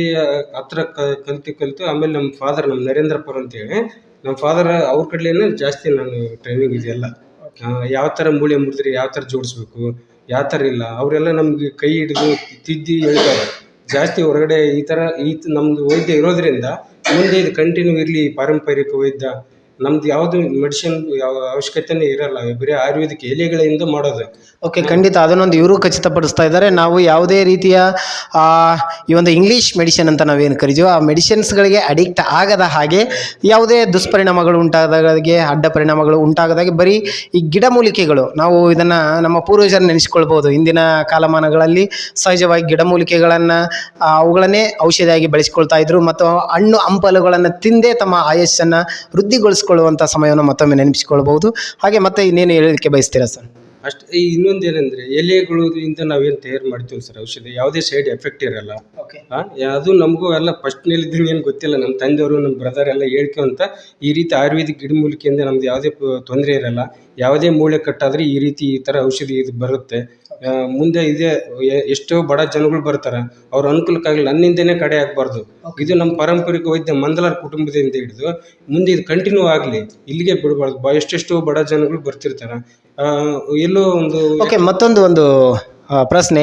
ಹತ್ರ ಕ- ಕಲ್ತು ಕಲಿತು ಆಮೇಲೆ ನಮ್ಮ ಫಾದರ್ ನಮ್ಮ ನರೇಂದ್ರಪುರ ಅಂತೇಳಿ ನಮ್ಮ ಫಾದರ್ ಅವ್ರ ಕಡೆಯಿಂದ ಜಾಸ್ತಿ ನಾನು ಟ್ರೈನಿಂಗ್ ಇದೆಲ್ಲ ಯಾವ ಥರ ಮೂಳೆ ಮುರಿದ್ರೆ ಯಾವ ಥರ ಜೋಡಿಸ್ಬೇಕು ಯಾವ ಥರ ಇಲ್ಲ ಅವರೆಲ್ಲ ನಮಗೆ ಕೈ ಹಿಡಿದು ತಿದ್ದಿ ಹೇಳ್ತಾರೆ. ಜಾಸ್ತಿ ಹೊರಗಡೆ ಈ ಥರ ಈ ತ- ನಮ್ದು ವೈದ್ಯ ಇರೋದ್ರಿಂದ ಮುಂದೆ ಇದು ಕಂಟಿನ್ಯೂ ಇರಲಿ ಪಾರಂಪರಿಕ ವೈದ್ಯ ನಮ್ದು ಯಾವುದು ಮೆಡಿಸಿನ್ ಯಾವ ಅವಶ್ಯಕತೆನೇ ಇರಲ್ಲ, ಬರೀ ಆಯುರ್ವೇದಿಕ್ ಎಲೆಗಳಿಂದ ಮಾಡೋದು. ಓಕೆ ಖಂಡಿತ. ಅದನ್ನೊಂದು ಇವರು ಖಚಿತಪಡಿಸ್ತಾ ಇದ್ದಾರೆ. ನಾವು ಯಾವುದೇ ರೀತಿಯ ಈ ಒಂದು ಇಂಗ್ಲೀಷ್ ಮೆಡಿಸಿನ್ ಅಂತ ನಾವೇನು ಕರಿತೀವೋ, ಆ ಮೆಡಿಸಿನ್ಸ್ಗಳಿಗೆ ಅಡಿಕ್ಟ್ ಆಗದ ಹಾಗೆ ಯಾವುದೇ ದುಷ್ಪರಿಣಾಮಗಳು ಉಂಟಾದಾಗೆ ಅಡ್ಡ ಪರಿಣಾಮಗಳು ಉಂಟಾಗದಾಗೆ ಬರೀ ಈ ಗಿಡಮೂಲಿಕೆಗಳು ನಾವು ಇದನ್ನು ನಮ್ಮ ಪೂರ್ವಜರು ನೆನೆಸ್ಕೊಳ್ಬೋದು ಇಂದಿನ ಕಾಲಮಾನಗಳಲ್ಲಿ ಸಹಜವಾಗಿ ಗಿಡಮೂಲಿಕೆಗಳನ್ನು ಅವುಗಳನ್ನೇ ಔಷಧಿಯಾಗಿ ಬಳಸ್ಕೊಳ್ತಾ ಇದ್ರು. ಮತ್ತು ಹಣ್ಣು, ಹಂಪಲುಗಳನ್ನು ತಿಂದೇ ತಮ್ಮ ಆಯಸ್ಸನ್ನು ವೃದ್ಧಿಗೊಳಿಸ್ಕೊಳ್ಳುವಂಥ ಸಮಯವನ್ನು ಮತ್ತೊಮ್ಮೆ ನೆನಪಿಸಿಕೊಳ್ಬಹುದು. ಹಾಗೆ ಮತ್ತೆ ಇನ್ನೇನು ಹೇಳೋದಕ್ಕೆ ಬಯಸ್ತೀರಾ ಸರ್? ಅಷ್ಟು ಈ ಇನ್ನೊಂದು ಏನಂದ್ರೆ ಎಲೆಗಳಿಂದ ನಾವೇನು ತಯಾರು ಮಾಡ್ತೀವಿ ಸರ್ ಔಷಧಿ? ಯಾವುದೇ ಸೈಡ್ ಎಫೆಕ್ಟ್ ಇರಲ್ಲ. ಆ, ಅದು ನಮಗೂ ಎಲ್ಲ ಫಸ್ಟ್ನಲ್ಲಿದ್ದೀನಿ ಏನು ಗೊತ್ತಿಲ್ಲ ನಮ್ಮ ತಂದೆಯವರು ನಮ್ಮ ಬ್ರದರ್ ಎಲ್ಲ ಹೇಳ್ಕೊಂತ ಈ ರೀತಿ ಆಯುರ್ವೇದಿಕ್ ಗಿಡಮೂಲಿಕೆಯಿಂದ ನಮ್ದು ಯಾವುದೇ ತೊಂದರೆ ಇರಲ್ಲ. ಯಾವುದೇ ಮೂಳೆ ಕಟ್ಟಾದರೆ ಈ ರೀತಿ ಈ ಥರ ಔಷಧಿ ಇದು ಬರುತ್ತೆ. ಮುಂದೆ ಇದೇ ಎಷ್ಟೋ ಬಡ ಜನಗಳು ಬರ್ತಾರೆ. ಅವ್ರ ಅನುಕೂಲಕ್ಕಾಗಿ ನನ್ನಿಂದನೇ ಕಡೆ ಆಗಬಾರ್ದು. ಇದು ನಮ್ಮ ಪಾರಂಪರಿಕ ವೈದ್ಯ ಮಂದಲಾರ್ ಕುಟುಂಬದಿಂದ ಹಿಡಿದು ಮುಂದೆ ಇದು ಕಂಟಿನ್ಯೂ ಆಗಲಿ. ಇಲ್ಲಿಗೆ ಬಿಡಬಾರ್ದು. ಬ ಎಷ್ಟೆಷ್ಟೋ ಬಡ ಜನಗಳು ಬರ್ತಿರ್ತಾರೆ. ಎಲ್ಲೋ ಒಂದು ಓಕೆ ಮತ್ತೊಂದು ಒಂದು ಪ್ರಶ್ನೆ,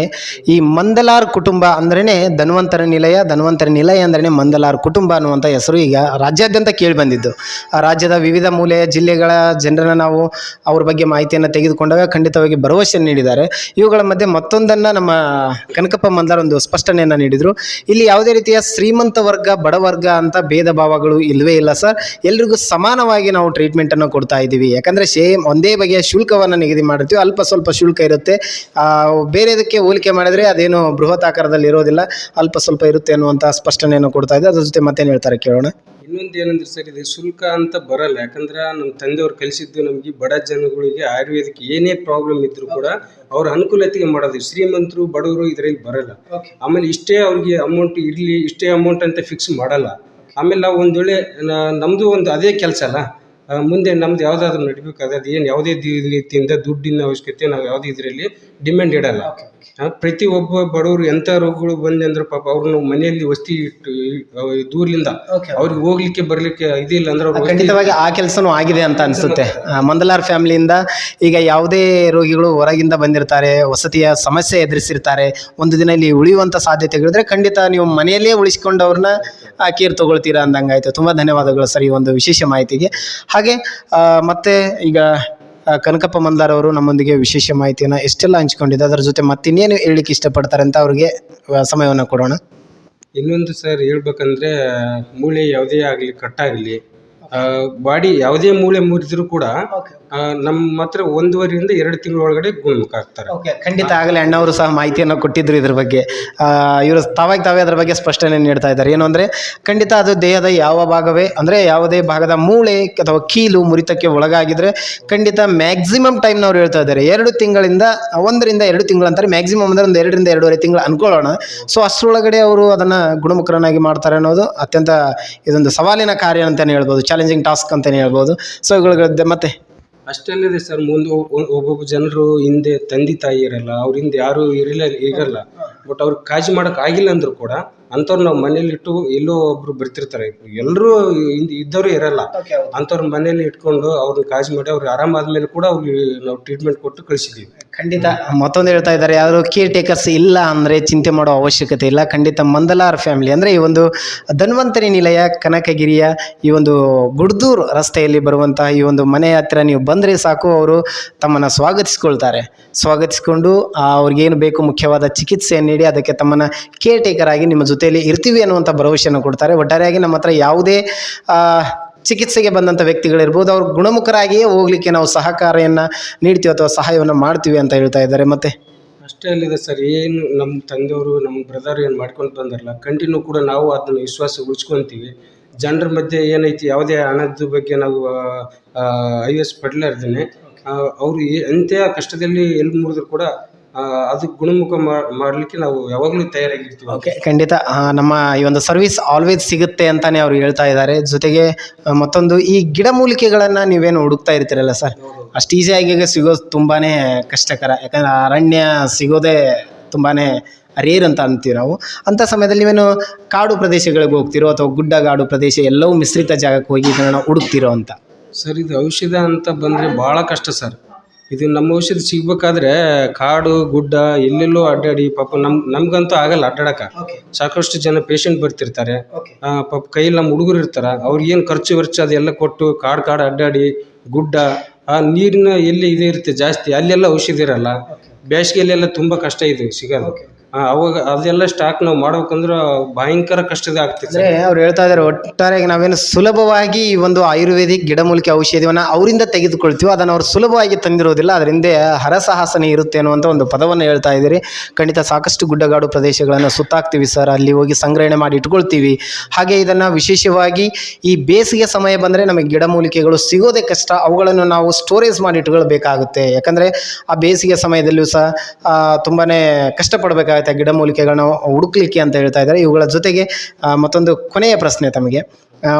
ಈ ಮಂದಲಾರ್ ಕುಟುಂಬ ಅಂದ್ರೇ ಧನ್ವಂತರ ನಿಲಯ ಧನ್ವಂತರ ನಿಲಯ ಅಂದ್ರೇ ಮಂದಲಾರ್ ಕುಟುಂಬ ಅನ್ನುವಂಥ ಹೆಸರು ಈಗ ರಾಜ್ಯಾದ್ಯಂತ ಕೇಳಿ ಬಂದಿದ್ದು. ಆ ರಾಜ್ಯದ ವಿವಿಧ ಮೂಲೆಯ ಜಿಲ್ಲೆಗಳ ಜನರನ್ನು ನಾವು ಅವ್ರ ಬಗ್ಗೆ ಮಾಹಿತಿಯನ್ನು ತೆಗೆದುಕೊಂಡಾಗ ಖಂಡಿತವಾಗಿ ಭರವಸೆ ನೀಡಿದ್ದಾರೆ. ಇವುಗಳ ಮಧ್ಯೆ ಮತ್ತೊಂದನ್ನು ನಮ್ಮ ಕನಕಪ್ಪ ಮಂದಲಾರ್ ಒಂದು ಸ್ಪಷ್ಟನೆಯನ್ನು ನೀಡಿದರು. ಇಲ್ಲಿ ಯಾವುದೇ ರೀತಿಯ ಶ್ರೀಮಂತ ವರ್ಗ ಬಡವರ್ಗ ಅಂತ ಭೇದ ಭಾವಗಳು ಇಲ್ಲವೇ ಇಲ್ಲ ಸರ್. ಎಲ್ರಿಗೂ ಸಮಾನವಾಗಿ ನಾವು ಟ್ರೀಟ್ಮೆಂಟನ್ನು ಕೊಡ್ತಾ ಇದ್ದೀವಿ. ಯಾಕಂದರೆ ಸೇಮ್ ಒಂದೇ ಬಗೆಯ ಶುಲ್ಕವನ್ನು ನಿಗದಿ ಮಾಡಿರ್ತೀವಿ. ಅಲ್ಪ ಸ್ವಲ್ಪ ಶುಲ್ಕ ಇರುತ್ತೆ. ಆ, ಬೇರೆದಕ್ಕೆ ಹೋಲಿಕೆ ಮಾಡಿದರೆ ಅದೇನು ಬೃಹತ್ ಆಕಾರದಲ್ಲಿ ಇರೋದಿಲ್ಲ ಅಲ್ಪ ಸ್ವಲ್ಪ ಇರುತ್ತೆ ಅನ್ನುವಂಥ ಸ್ಪಷ್ಟನೆಯನ್ನು ಕೊಡ್ತಾ ಇದೆ. ಅದ್ರ ಜೊತೆ ಮತ್ತೇನು ಹೇಳ್ತಾರೆ ಕೇಳೋಣ. ಇನ್ನೊಂದು ಏನಂದ್ರೆ ಸರ್ ಇದು ಶುಲ್ಕ ಅಂತ ಬರಲ್ಲ. ಯಾಕಂದ್ರೆ ನಮ್ಮ ತಂದೆಯವ್ರು ಕಲಿಸಿದ್ದು ನಮಗೆ ಬಡ ಜನಗಳಿಗೆ ಆಯುರ್ವೇದಿಕ್ ಏನೇ ಪ್ರಾಬ್ಲಮ್ ಇದ್ರು ಕೂಡ ಅವ್ರ ಅನುಕೂಲತೆಗೆ ಮಾಡೋದು ಶ್ರೀಮಂತರು ಬಡವರು ಇದರಲ್ಲಿ ಬರಲ್ಲ. ಆಮೇಲೆ ಇಷ್ಟೇ ಅವ್ರಿಗೆ ಅಮೌಂಟ್ ಇರಲಿ ಇಷ್ಟೇ ಅಮೌಂಟ್ ಅಂತ ಫಿಕ್ಸ್ ಮಾಡಲ್ಲ. ಆಮೇಲೆ ನಾವು ಒಂದು ವೇಳೆ ನಮ್ದು ಒಂದು ಅದೇ ಕೆಲಸ ಅಲ್ಲ. ಮುಂದೆ ನಮ್ದು ಯಾವುದಾದ್ರೂ ನಡಿಬೇಕಾದ್ರೆ ಅದು ಏನು ಯಾವುದೇ ರೀತಿಯಿಂದ ದುಡ್ಡಿನ ಅವಶ್ಯಕತೆ ನಾವು ಯಾವುದೇ ಇದರಲ್ಲಿ ಡಿಮ್ಯಾಂಡ್ ಇಡಲ್ಲ. ಪ್ರತಿ ಒಬ್ಬ ಬಡವರು ಎಂಥ ರೋಗಗಳು ಬಂದೆ ಅಂದ್ರೆ ಪಾಪ ಅವ್ರನ್ನ ಮನೆಯಲ್ಲಿ ವಸ್ತಿ ಇಟ್ಟು ಆ, ದೂರ್ಲಿಂದ ಅವ್ರಿಗೆ ಹೋಗ್ಲಿಕ್ಕೆ ಬರ್ಲಿಕ್ಕೆ ಇದಿಲ್ಲ ಅಂದ್ರೆ ಖಂಡಿತವಾಗಿ ಆ ಕೆಲಸನೂ ಆಗಿದೆ ಅಂತ ಅನಿಸುತ್ತೆ. ಮಂದಲಾರ್ ಫ್ಯಾಮಿಲಿಯಿಂದ ಈಗ ಯಾವುದೇ ರೋಗಿಗಳು ಹೊರಗಿಂದ ಬಂದಿರ್ತಾರೆ ವಸತಿಯ ಸಮಸ್ಯೆ ಎದುರಿಸಿರ್ತಾರೆ ಒಂದು ದಿನ ಇಲ್ಲಿ ಉಳಿಯುವಂಥ ಸಾಧ್ಯತೆಗಳಿದ್ರೆ ಖಂಡಿತ ನೀವು ಮನೆಯಲ್ಲೇ ಉಳಿಸ್ಕೊಂಡವ್ರನ್ನ ಕೇರ್ ತಗೊಳ್ತೀರಾ ಅಂದಂಗಾಯ್ತು. ತುಂಬ ಧನ್ಯವಾದಗಳು ಸರ್ ಈ ಒಂದು ವಿಶೇಷ ಮಾಹಿತಿಗೆ. ಹಾಗೆ ಮತ್ತೆ ಈಗ ಕನಕಪ್ಪ ಮಂದಾರ್ ಅವರು ನಮ್ಮೊಂದಿಗೆ ವಿಶೇಷ ಮಾಹಿತಿಯನ್ನು ಎಷ್ಟೆಲ್ಲ ಹಂಚ್ಕೊಂಡಿದ್ದೆ ಅದರ ಜೊತೆ ಮತ್ತಿನ್ನೇನು ಹೇಳಲಿಕ್ಕೆ ಇಷ್ಟಪಡ್ತಾರೆ ಅಂತ ಅವ್ರಿಗೆ ಆ, ಸಮಯವನ್ನು ಕೊಡೋಣ. ಇನ್ನೊಂದು ಸರ್ ಹೇಳ್ಬೇಕಂದ್ರೆ ಮೂಳೆ ಯಾವುದೇ ಆಗಲಿ ಕಟ್ಟಾಗಲಿ ಬಾಡಿ ಯಾವುದೇ ಮೂಳೆ ಮುರಿದ್ರು ಕೂಡ ಆ, ನಮ್ಮ ಹತ್ರ ಒಂದೂವರೆಯಿಂದ ಎರಡು ತಿಂಗಳ ಒಳಗಡೆ ಗುಣಮುಖ ಆಗ್ತಾರೆ. ಓಕೆ ಖಂಡಿತ ಆಗಲೇ ಅಣ್ಣವರು ಸಹ ಮಾಹಿತಿಯನ್ನು ಕೊಟ್ಟಿದ್ರು ಇದ್ರ ಬಗ್ಗೆ. ಇವರು ತಾವಾಗಿ ತಾವೇ ಅದ್ರ ಬಗ್ಗೆ ಸ್ಪಷ್ಟನೆ ನೀಡ್ತಾ ಇದ್ದಾರೆ. ಏನು ಅಂದರೆ, ಖಂಡಿತ ಅದು ದೇಹದ ಯಾವ ಭಾಗವೇ, ಅಂದರೆ ಯಾವುದೇ ಭಾಗದ ಮೂಳೆ ಅಥವಾ ಕೀಲು ಮುರಿತಕ್ಕೆ ಒಳಗಾಗಿದ್ರೆ ಖಂಡಿತ ಮ್ಯಾಕ್ಸಿಮಮ್ ಟೈಮ್ನವ್ರು ಹೇಳ್ತಾ ಇದ್ದಾರೆ. ಎರಡು ತಿಂಗಳಿಂದ, ಒಂದರಿಂದ ಎರಡು ತಿಂಗಳು ಅಂತಾರೆ. ಮ್ಯಾಕ್ಸಿಮಮ್ ಅಂದರೆ ಒಂದು ಎರಡರಿಂದ ಎರಡೂವರೆ ತಿಂಗಳು ಅನ್ಕೊಳ್ಳೋಣ. ಸೊ ಅಷ್ಟರೊಳಗಡೆ ಅವರು ಅದನ್ನು ಗುಣಮುಖರನ್ನಾಗಿ ಮಾಡ್ತಾರೆ ಅನ್ನೋದು ಅತ್ಯಂತ ಇದೊಂದು ಸವಾಲಿನ ಕಾರ್ಯ ಅಂತಲೇ ಹೇಳ್ಬೋದು. ಚಾಲೆಂಜಿಂಗ್ ಟಾಸ್ಕ್ ಅಂತಲೇ ಹೇಳ್ಬೋದು. ಸೊ ಇವುಗಳ ಮತ್ತೆ ಅಷ್ಟಲ್ಲದೆ ಸರ್ ಮುಂದೆ ಒಬ್ಬೊಬ್ಬ ಜನರು ಹಿಂದೆ ತಂದೆ ತಾಯಿ ಇರಲ್ಲ ಅವ್ರ ಹಿಂದೆ ಯಾರು ಇರಲ್ಲ ಇರಲ್ಲ ಬಟ್ ಅವ್ರಿಗೆ ಕಾಳಜಿ ಮಾಡಕ್ ಆಗಿಲ್ಲ ಅಂದ್ರು ಕೂಡ ಅಂಥವ್ರು ನಾವು ಮನೇಲಿ ಇಟ್ಟು ಎಲ್ಲೋ ಒಬ್ರು ಬರ್ತಿರ್ತಾರೆ. ಎಲ್ಲರೂ ಇದ್ದವರು ಇರಲ್ಲ. ಅಂಥವ್ರ ಮನೇಲಿ ಇಟ್ಕೊಂಡು ಅವ್ರನ್ನ ಕಾಳಜಿ ಮಾಡಿ ಅವ್ರಿಗೆ ಆರಾಮಾದ್ಮೇಲೆ ಕೂಡ ಅವ್ರಿಗೆ ನಾವು ಟ್ರೀಟ್ಮೆಂಟ್ ಕೊಟ್ಟು ಕಳಿಸಿದ್ದೀವಿ ಖಂಡಿತ. ಮತ್ತೊಂದು ಹೇಳ್ತಾ ಇದ್ದಾರೆ, ಯಾರು ಕೇರ್ ಟೇಕರ್ಸ್ ಇಲ್ಲ ಅಂದರೆ ಚಿಂತೆ ಮಾಡೋ ಅವಶ್ಯಕತೆ ಇಲ್ಲ. ಖಂಡಿತ ಮಂದಲಾರ್ ಫ್ಯಾಮಿಲಿ ಅಂದರೆ ಈ ಒಂದು ಧನ್ವಂತರಿ ನಿಲಯ, ಕನಕಗಿರಿಯ ಈ ಒಂದು ಗುಡ್ದೂರು ರಸ್ತೆಯಲ್ಲಿ ಬರುವಂತಹ ಈ ಒಂದು ಮನೆ ಹತ್ತಿರ ನೀವು ಬಂದರೆ ಸಾಕು, ಅವರು ತಮ್ಮನ್ನು ಸ್ವಾಗತಿಸ್ಕೊಳ್ತಾರೆ. ಸ್ವಾಗತಿಸಿಕೊಂಡು ಅವ್ರಿಗೇನು ಬೇಕು ಮುಖ್ಯವಾದ ಚಿಕಿತ್ಸೆಯನ್ನು ನೀಡಿ, ಅದಕ್ಕೆ ತಮ್ಮನ್ನು ಕೇರ್ ಟೇಕರ್ ಆಗಿ ನಿಮ್ಮ ಜೊತೆಯಲ್ಲಿ ಇರ್ತೀವಿ ಅನ್ನುವಂಥ ಭರವಸೆಯನ್ನು ಕೊಡ್ತಾರೆ. ಒಟ್ಟಾರೆಯಾಗಿ ನಮ್ಮ ಹತ್ರ ಯಾವುದೇ ಚಿಕಿತ್ಸೆಗೆ ಬಂದಂಥ ವ್ಯಕ್ತಿಗಳಿರ್ಬೋದು, ಅವ್ರು ಗುಣಮುಖರಾಗಿಯೇ ಹೋಗ್ಲಿಕ್ಕೆ ನಾವು ಸಹಕಾರಿಯನ್ನು ನೀಡ್ತೀವಿ ಅಥವಾ ಸಹಾಯವನ್ನು ಮಾಡ್ತೀವಿ ಅಂತ ಹೇಳ್ತಾ ಇದ್ದಾರೆ. ಮತ್ತೆ? ಅಷ್ಟೇ ಅಲ್ಲಿದೆ ಸರ್, ಏನು ನಮ್ಮ ತಂದೆಯವರು, ನಮ್ಮ ಬ್ರದರ್ ಏನು ಮಾಡ್ಕೊಂಡು ಬಂದಾರಲ್ಲ, ಕಂಟಿನ್ಯೂ ಕೂಡ ನಾವು ಅದನ್ನ ವಿಶ್ವಾಸ ಉಳಿಸ್ಕೊಂತೀವಿ. ಜನರ ಮಧ್ಯೆ ಏನೈತಿ, ಯಾವುದೇ ಹಣದ ಬಗ್ಗೆ ನಾವು ಐ ಎಸ್ ಪಡ್ಲಾರ್ದೇನೆ ಅವರು ಎಂಥ ಕಷ್ಟದಲ್ಲಿ ಎಲ್ಲಿ ಮುರಿದ್ರು ಕೂಡ ಆ, ಅದು ಗುಣಮುಖ ಮಾಡಲಿಕ್ಕೆ ನಾವು ಯಾವಾಗಲೂ ತಯಾರಾಗಿರ್ತೀವಿ. ಓಕೆ ಖಂಡಿತ. ಆ, ನಮ್ಮ ಈ ಒಂದು ಸರ್ವಿಸ್ ಆಲ್ವೇಸ್ ಸಿಗುತ್ತೆ ಅಂತಾನೆ ಅವ್ರು ಹೇಳ್ತಾ ಇದ್ದಾರೆ. ಜೊತೆಗೆ ಆ, ಮತ್ತೊಂದು ಈ ಗಿಡಮೂಲಿಕೆಗಳನ್ನು ನೀವೇನು ಹುಡುಕ್ತಾ ಇರ್ತೀರಲ್ಲ ಸರ್ ಅಷ್ಟು ಈಸಿಯಾಗಿ ಸಿಗೋದು ತುಂಬಾ ಕಷ್ಟಕರ. ಯಾಕಂದ್ರೆ ಅರಣ್ಯ ಸಿಗೋದೇ ತುಂಬಾ ರೇರ್ ಅಂತ ಅಂತೀವಿ ನಾವು. ಅಂಥ ಸಮಯದಲ್ಲಿ ನೀವೇನು ಕಾಡು ಪ್ರದೇಶಗಳಿಗೆ ಹೋಗ್ತಿರೋ ಅಥವಾ ಗುಡ್ಡಗಾಡು ಪ್ರದೇಶ ಎಲ್ಲವೂ ಮಿಶ್ರಿತ ಜಾಗಕ್ಕೆ ಹೋಗಿ ಇದನ್ನು ಹುಡುಕ್ತಿರೋ ಅಂತ? ಸರ್ ಇದು ಔಷಧ ಅಂತ ಬಂದರೆ ಭಾಳ ಕಷ್ಟ ಸರ್ ಇದು ನಮ್ಮ ಔಷಧಿ ಸಿಗ್ಬೇಕಾದ್ರೆ ಕಾಡು ಗುಡ್ಡ ಎಲ್ಲೆಲ್ಲೋ ಅಡ್ಡಾಡಿ ಪಾಪ ನಮ್ ನಮ್ಗಂತೂ ಆಗಲ್ಲ ಅಡ್ಡಾಡಕ ಸಾಕಷ್ಟು ಜನ ಪೇಷಂಟ್ ಬರ್ತಿರ್ತಾರೆ. ಆ, ಪಾಪ ಕೈಯಲ್ಲಿ ನಮ್ಮ ಹುಡುಗರು ಇರ್ತಾರ. ಅವ್ರಿಗೇನು ಖರ್ಚು ವೆಚ್ಚ ಅದೆಲ್ಲ ಕೊಟ್ಟು ಕಾಡು ಕಾಡು ಅಡ್ಡಾಡಿ ಗುಡ್ಡ ಆ ನೀರಿನ ಎಲ್ಲಿ ಇದು ಇರುತ್ತೆ ಜಾಸ್ತಿ ಅಲ್ಲೆಲ್ಲ ಔಷಧಿ ಇರಲ್ಲ. ಬೇಸಿಗೆಯಲ್ಲೆಲ್ಲ ತುಂಬ ಕಷ್ಟ ಇದೆ ಸಿಗೋದು. ಅವಾಗ ಅದೆಲ್ಲ ಸ್ಟಾಕ್ ನಾವು ಮಾಡ್ಬೇಕಂದ್ರೆ ಭಯಂಕರ ಕಷ್ಟದ ಆಗ್ತಿದೆ ಅಂದ್ರೆ ಅವ್ರು ಹೇಳ್ತಾ ಇದ್ದಾರೆ ಒಟ್ಟಾರೆ ನಾವೇನು ಸುಲಭವಾಗಿ ಈ ಒಂದು ಆಯುರ್ವೇದಿಕ್ ಗಿಡಮೂಲಿಕೆ ಔಷಧಿಯನ್ನ ಅವರಿಂದ ತೆಗೆದುಕೊಳ್ತೀವಿ ಅದನ್ನು ಅವ್ರು ಸುಲಭವಾಗಿ ತಂದಿರೋದಿಲ್ಲ. ಅದರಿಂದ ಹರಸಾಹಸನೆ ಇರುತ್ತೆ ಅನ್ನುವಂಥ ಒಂದು ಪದವನ್ನು ಹೇಳ್ತಾ ಇದ್ದೀರಿ. ಖಂಡಿತ ಸಾಕಷ್ಟು ಗುಡ್ಡಗಾಡು ಪ್ರದೇಶಗಳನ್ನು ಸುತ್ತಾಕ್ತೀವಿ ಸರ್. ಅಲ್ಲಿ ಹೋಗಿ ಸಂಗ್ರಹಣೆ ಮಾಡಿ ಇಟ್ಕೊಳ್ತೀವಿ. ಹಾಗೆ ಇದನ್ನು ವಿಶೇಷವಾಗಿ ಈ ಬೇಸಿಗೆ ಸಮಯ ಬಂದರೆ ನಮಗೆ ಗಿಡಮೂಲಿಕೆಗಳು ಸಿಗೋದೇ ಕಷ್ಟ. ಅವುಗಳನ್ನು ನಾವು ಸ್ಟೋರೇಜ್ ಮಾಡಿ ಇಟ್ಕೊಳ್ಬೇಕಾಗುತ್ತೆ. ಯಾಕಂದರೆ ಆ ಬೇಸಿಗೆ ಸಮಯದಲ್ಲೂ ಸಹ ತುಂಬಾ ತುಂಬಾನೇ ಕಷ್ಟಪಡಬೇಕಾಗುತ್ತೆ ಗಿಡಮೂಲಿಕೆಗಳನ್ನ ಹುಡುಕ್ಲಿಕ್ಕೆ ಅಂತ ಹೇಳ್ತಾ ಇದ್ದಾರೆ. ಇವುಗಳ ಜೊತೆಗೆ ಮತ್ತೊಂದು ಕೊನೆಯ ಪ್ರಶ್ನೆ ತಮಗೆ.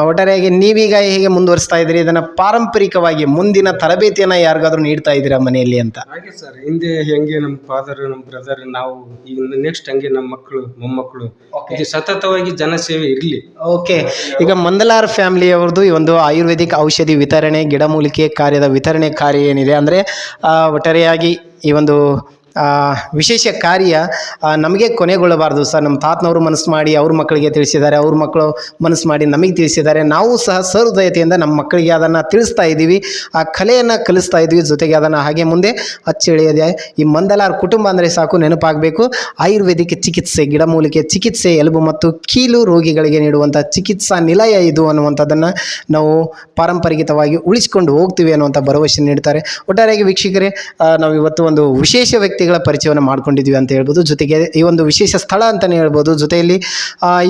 ಒಟ್ಟಾರೆಯಾಗಿ ನೀವೀಗ ಹೇಗೆ ಮುಂದುವರಿಸ್ತಾ ಇದ್ದೀರಿ? ಇದನ್ನು ಪಾರಂಪರಿಕವಾಗಿ ಮುಂದಿನ ತರಬೇತಿಯನ್ನು ಯಾರಿಗಾದ್ರೂ ನೀಡ್ತಾ ಇದ್ದೀರಾ ಮನೆಯಲ್ಲಿ ಅಂತ? ಹಾಗೆ ಸರ್ ಹಿಂದೆ ಹೆಂಗೆ ನಮ್ಮ ಫಾದರ್ ನಮ್ಮ ಬ್ರದರ್ ನಾವು ಈಗ ನೆಕ್ಸ್ಟ್ ಹಂಗೆ ನಮ್ಮ ಮಕ್ಕಳು ಮೊಮ್ಮಕ್ಕಳು. ಇದು ಸತತವಾಗಿ ಜನಸೇವೆ ಇರಲಿ. ಓಕೆ ಈಗ ಮಂದಲಾರ್ ಫ್ಯಾಮಿಲಿಯವ್ರದ್ದು ಈ ಒಂದು ಆಯುರ್ವೇದಿಕ್ ಔಷಧಿ ವಿತರಣೆ ಗಿಡಮೂಲಿಕೆ ಕಾರ್ಯದ ವಿತರಣೆ ಕಾರ್ಯ ಏನಿದೆ ಅಂದರೆ ಒಟ್ಟಾರೆಯಾಗಿ ಈ ಒಂದು ವಿಶೇಷ ಕಾರ್ಯ ನಮಗೆ ಕೊನೆಗೊಳ್ಳಬಾರ್ದು ಸರ್. ನಮ್ಮ ತಾತನವರು ಮನಸ್ಸು ಮಾಡಿ, ಅವ್ರ ಮಕ್ಕಳಿಗೆ ತಿಳಿಸಿದ್ದಾರೆ, ಅವ್ರ ಮಕ್ಕಳು ಮನಸ್ಸು ಮಾಡಿ ನಮಗೆ ತಿಳಿಸಿದ್ದಾರೆ. ನಾವು ಸಹ ಸಹೃದಯತೆಯಿಂದ ನಮ್ಮ ಮಕ್ಕಳಿಗೆ ಅದನ್ನು ತಿಳಿಸ್ತಾ ಇದ್ದೀವಿ. ಆ ಕಲೆಯನ್ನು ಕಲಿಸ್ತಾ ಇದ್ದೀವಿ. ಜೊತೆಗೆ ಅದನ್ನು ಹಾಗೆ ಮುಂದೆ ಅಚ್ಚಳಿಯದೆ ಈ ಮಂದಲಾರ್ ಕುಟುಂಬ ಅಂದರೆ ಸಾಕು ನೆನಪಾಗಬೇಕು. ಆಯುರ್ವೇದಿಕ್ ಚಿಕಿತ್ಸೆ ಗಿಡಮೂಲಿಕೆ ಚಿಕಿತ್ಸೆ, ಎಲುಬು ಮತ್ತು ಕೀಲು ರೋಗಿಗಳಿಗೆ ನೀಡುವಂಥ ಚಿಕಿತ್ಸಾ ನಿಲಯ ಇದು ಅನ್ನುವಂಥದ್ದನ್ನು ನಾವು ಪಾರಂಪರಿಕವಾಗಿ ಉಳಿಸಿಕೊಂಡು ಹೋಗ್ತೀವಿ ಅನ್ನುವಂಥ ಭರವಸೆ ನೀಡ್ತಾರೆ. ಒಟ್ಟಾರೆಯಾಗಿ ವೀಕ್ಷಕರೇ ನಾವು ಇವತ್ತು ಒಂದು ವಿಶೇಷ ವ್ಯಕ್ತಿಗಳ ಪರಿಚಯವನ್ನು ಮಾಡ್ಕೊಂಡಿದ್ವಿ ಅಂತ ಹೇಳ್ಬೋದು. ಜೊತೆಗೆ ಈ ಒಂದು ವಿಶೇಷ ಸ್ಥಳ ಅಂತಲೇ ಹೇಳ್ಬೋದು. ಜೊತೆಯಲ್ಲಿ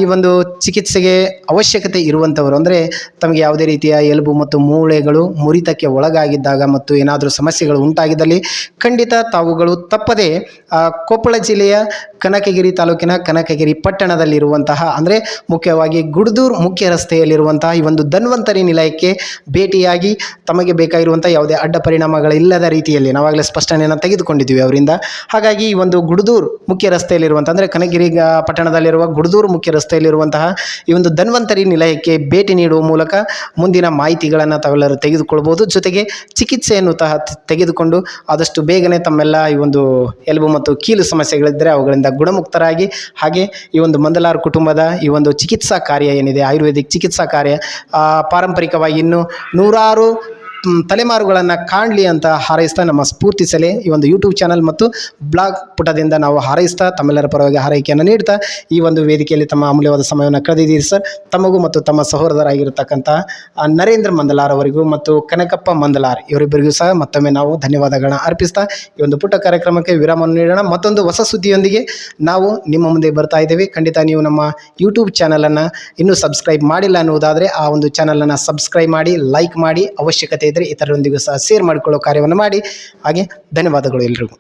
ಈ ಒಂದು ಚಿಕಿತ್ಸೆಗೆ ಅವಶ್ಯಕತೆ ಇರುವಂಥವರು ಅಂದರೆ ತಮಗೆ ಯಾವುದೇ ರೀತಿಯ ಎಲುಬು ಮತ್ತು ಮೂಳೆಗಳು ಮುರಿತಕ್ಕೆ ಒಳಗಾಗಿದ್ದಾಗ ಮತ್ತು ಏನಾದರೂ ಸಮಸ್ಯೆಗಳು ಉಂಟಾಗಿದ್ದಲ್ಲಿ ಖಂಡಿತ ತಾವುಗಳು ತಪ್ಪದೆ ಕೊಪ್ಪಳ ಜಿಲ್ಲೆಯ ಕನಕಗಿರಿ ತಾಲೂಕಿನ ಕನಕಗಿರಿ ಪಟ್ಟಣದಲ್ಲಿರುವಂತಹ ಅಂದರೆ ಮುಖ್ಯವಾಗಿ ಗುಡ್ದೂರ್ ಮುಖ್ಯ ರಸ್ತೆಯಲ್ಲಿರುವಂತಹ ಈ ಒಂದು ಧನ್ವಂತರಿ ನಿಲಯಕ್ಕೆ ಭೇಟಿಯಾಗಿ ತಮಗೆ ಬೇಕಾಗಿರುವಂಥ ಯಾವುದೇ ಅಡ್ಡ ಪರಿಣಾಮಗಳಿಲ್ಲದ ರೀತಿಯಲ್ಲಿ ನಾವಾಗಲೇ ಸ್ಪಷ್ಟನೆಯನ್ನು ತೆಗೆದುಕೊಂಡಿದ್ದೀವಿ ಅವರಿಂದ. ಹಾಗಾಗಿ ಈ ಒಂದು ಗುಡದೂರು ಮುಖ್ಯ ರಸ್ತೆಯಲ್ಲಿರುವಂಥ ಅಂದರೆ ಕನಗಿರಿ ಪಟ್ಟಣದಲ್ಲಿರುವ ಗುಡದೂರು ಮುಖ್ಯ ರಸ್ತೆಯಲ್ಲಿರುವಂತಹ ಈ ಒಂದು ಧನ್ವಂತರಿ ನಿಲಯಕ್ಕೆ ಭೇಟಿ ನೀಡುವ ಮೂಲಕ ಮುಂದಿನ ಮಾಹಿತಿಗಳನ್ನು ತಾವೆಲ್ಲರೂ ತೆಗೆದುಕೊಳ್ಬೋದು. ಜೊತೆಗೆ ಚಿಕಿತ್ಸೆಯನ್ನು ತಹ ತೆಗೆದುಕೊಂಡು ಆದಷ್ಟು ಬೇಗನೆ ತಮ್ಮೆಲ್ಲ ಈ ಒಂದು ಎಲುಬು ಮತ್ತು ಕೀಲು ಸಮಸ್ಯೆಗಳಿದ್ದರೆ ಅವುಗಳಿಂದ ಗುಣಮುಕ್ತರಾಗಿ ಹಾಗೆ ಈ ಒಂದು ಮಂದಲಾರ್ ಕುಟುಂಬದ ಈ ಒಂದು ಚಿಕಿತ್ಸಾ ಕಾರ್ಯ ಏನಿದೆ, ಆಯುರ್ವೇದಿಕ್ ಚಿಕಿತ್ಸಾ ಕಾರ್ಯ ಪಾರಂಪರಿಕವಾಗಿ ಇನ್ನೂ ನೂರಾರು ತಲೆಮಾರುಗಳನ್ನು ಕಾಣಲಿ ಅಂತ ಹಾರೈಸ್ತಾ ನಮ್ಮ ಸ್ಫೂರ್ತಿ ಸೆಲೆ ಈ ಒಂದು ಯೂಟ್ಯೂಬ್ ಚಾನಲ್ ಮತ್ತು ಬ್ಲಾಗ್ ಪುಟದಿಂದ ನಾವು ಹಾರೈಸ್ತಾ ತಮ್ಮೆಲ್ಲರ ಪರವಾಗಿ ಹಾರೈಕೆಯನ್ನು ನೀಡ್ತಾ ಈ ಒಂದು ವೇದಿಕೆಯಲ್ಲಿ ತಮ್ಮ ಅಮೂಲ್ಯವಾದ ಸಮಯವನ್ನು ಕಳೆದಿದ್ದೀರಿ ಸರ್. ತಮಗೂ ಮತ್ತು ತಮ್ಮ ಸಹೋದರರಾಗಿರ್ತಕ್ಕಂಥ ನರೇಂದ್ರ ಮಂದಲಾರ್ ಅವರಿಗೂ ಮತ್ತು ಕನಕಪ್ಪ ಮಂದಲಾರ್ ಇವರಿಬ್ಬರಿಗೂ ಸಹ ಮತ್ತೊಮ್ಮೆ ನಾವು ಧನ್ಯವಾದಗಳನ್ನು ಅರ್ಪಿಸ್ತಾ ಈ ಒಂದು ಪುಟ್ಟ ಕಾರ್ಯಕ್ರಮಕ್ಕೆ ವಿರಾಮವನ್ನು ನೀಡೋಣ. ಮತ್ತೊಂದು ಹೊಸ ಸುದ್ದಿಯೊಂದಿಗೆ ನಾವು ನಿಮ್ಮ ಮುಂದೆ ಬರ್ತಾ ಇದ್ದೇವೆ. ಖಂಡಿತ ನೀವು ನಮ್ಮ ಯೂಟ್ಯೂಬ್ ಚಾನಲನ್ನು ಇನ್ನೂ ಸಬ್ಸ್ಕ್ರೈಬ್ ಮಾಡಿಲ್ಲ ಅನ್ನುವುದಾದರೆ ಆ ಒಂದು ಚಾನಲನ್ನು ಸಬ್ಸ್ಕ್ರೈಬ್ ಮಾಡಿ ಲೈಕ್ ಮಾಡಿ ಅವಶ್ಯಕತೆ ಇದ್ದರೆ ಇತರರೊಂದಿಗೂ ಸಹ ಶೇರ್ ಮಾಡಿಕೊಳ್ಳೋ ಕಾರ್ಯವನ್ನು ಮಾಡಿ. ಹಾಗೆ ಧನ್ಯವಾದಗಳು ಎಲ್ರಿಗೂ.